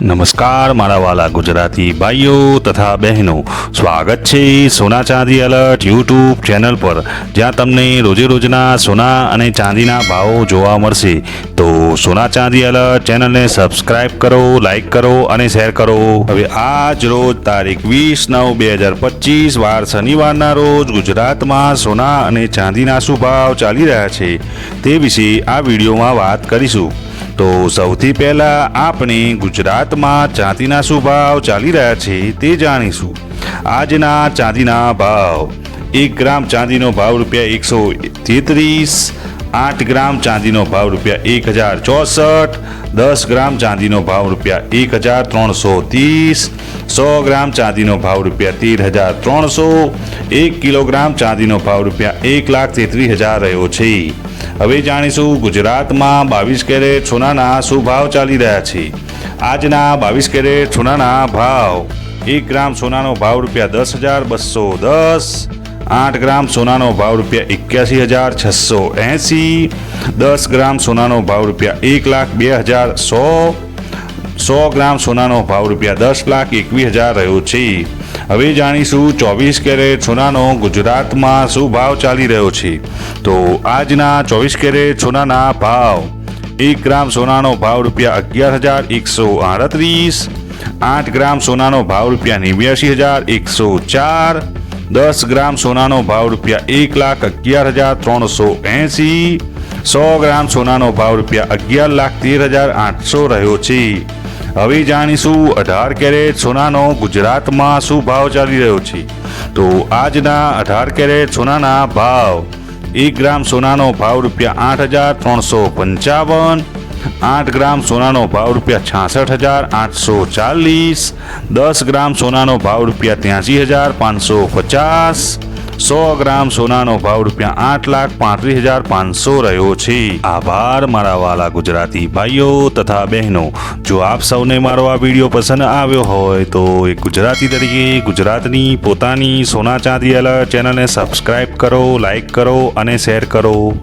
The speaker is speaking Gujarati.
નમસ્કાર, મારા વાલા ગુજરાતી ભાઈઓ તથા બહેનો. સ્વાગત છે સોના ચાંદી અલર્ટ યુટ્યુબ ચેનલ પર. જ્યાં તમને રોજે રોજના સોના અને ચાંદીના ભાવો જોવા મળશે. તો સોના ચાંદી અલર્ટ ચેનલને સબસ્ક્રાઇબ કરો લાઈક કરો અને શેર કરો. હવે આજ રોજ તારીખ વીસ નવ બે હજાર પચીસ, વાર શનિવારના રોજ ગુજરાતમાં સોના અને ચાંદીના શું ભાવ ચાલી રહ્યા છે તે વિશે આ વિડીયોમાં વાત કરીશું. તો સૌથી પહેલાં આપણે ગુજરાતમાં ચાંદીના શું ભાવ ચાલી રહ્યા છે તે જાણીશું. આજના ચાંદીના ભાવ. એક ગ્રામ ચાંદીનો ભાવ રૂપિયા એકસો તેત્રીસ, આઠ ગ્રામ ચાંદીનો ભાવ રૂપિયા એક હજાર ચોસઠ, દસ ગ્રામ ચાંદીનો ભાવ રૂપિયા એક હજાર ત્રણસો ત્રીસ, સો ગ્રામ ચાંદીનો ભાવ રૂપિયા તેર હજાર ત્રણસો, એક કિલોગ્રામ ચાંદીનો ભાવ રૂપિયા એક લાખ તેત્રીસ હજાર રહ્યો છે. હવે જાણીશું ગુજરાતમાં બાવીસ કેરેટ સોનાના શું ભાવ ચાલી રહ્યા છે. આજના બાવીસ કેરેટ સોનાના ભાવ, એક ગ્રામ સોનાનો ભાવ રૂપિયા દસ હજાર બસો દસ, આઠ ગ્રામ સોનાનો ભાવ રૂપિયા એક્યાસી હજાર છસો એંસી, દસ ગ્રામ સોનાનો ભાવ રૂપિયા એક લાખ બે હજાર સો સો ગ્રામ સોનાનો ભાવ રૂપિયા દસ લાખ એકવીસ હજાર રહ્યો છે. હવે જાણીશું ચોવીસ કેરેટ સોનાનો ગુજરાતમાં શું ભાવ ચાલી રહ્યો છે. તો આજના ચોવીસ કેરેટ સોનાના ભાવ. એક ગ્રામ સોનાનો ભાવ રૂપિયા અગિયાર હજાર એકસો આડત્રીસ. આઠ ગ્રામ સોનાનો ભાવ રૂપિયા નેવ્યાસી હજાર એકસો ચાર. દસ ગ્રામ સોનાનો ભાવ રૂપિયા એક લાખ અગિયાર હજાર ત્રણસો એંસી સો ગ્રામ સોનાનો ભાવ રૂપિયા અગિયાર લાખ તેર હજાર આઠસો રહ્યો છે. હવે જાણીશું અઢાર કેરેટ સોનાનો ગુજરાતમાં શું ભાવ ચાલી રહ્યો છે? તો આજના અઢાર કેરેટ સોનાના ભાવ, એક ગ્રામ સોનાનો ભાવ રૂપિયા આઠ હજાર ત્રણસો પંચાવન, આઠ ગ્રામ સોનાનો ભાવ રૂપિયા છાસઠ હજાર આઠસો ચાલીસ, દસ ગ્રામ સોનાનો ભાવ રૂપિયા ત્યાંસી હજાર પાંચસો પચાસ સો ગ્રામ સોનાનો ભાવ રૂપિયા આઠ લાખ પાંત્રીસ હજાર પાંચસો રહ્યો છે. આભાર, મારા વાલા ગુજરાતી ભાઈઓ તથા બહેનો. જો આપ સૌને મારો આ વીડિયો પસંદ આવ્યો હોય તો એક ગુજરાતી તરીકે ગુજરાતની પોતાની સોના ચાંદી અલર્ટ ચેનલને સબસ્ક્રાઈબ કરો લાઈક કરો અને શેર કરો.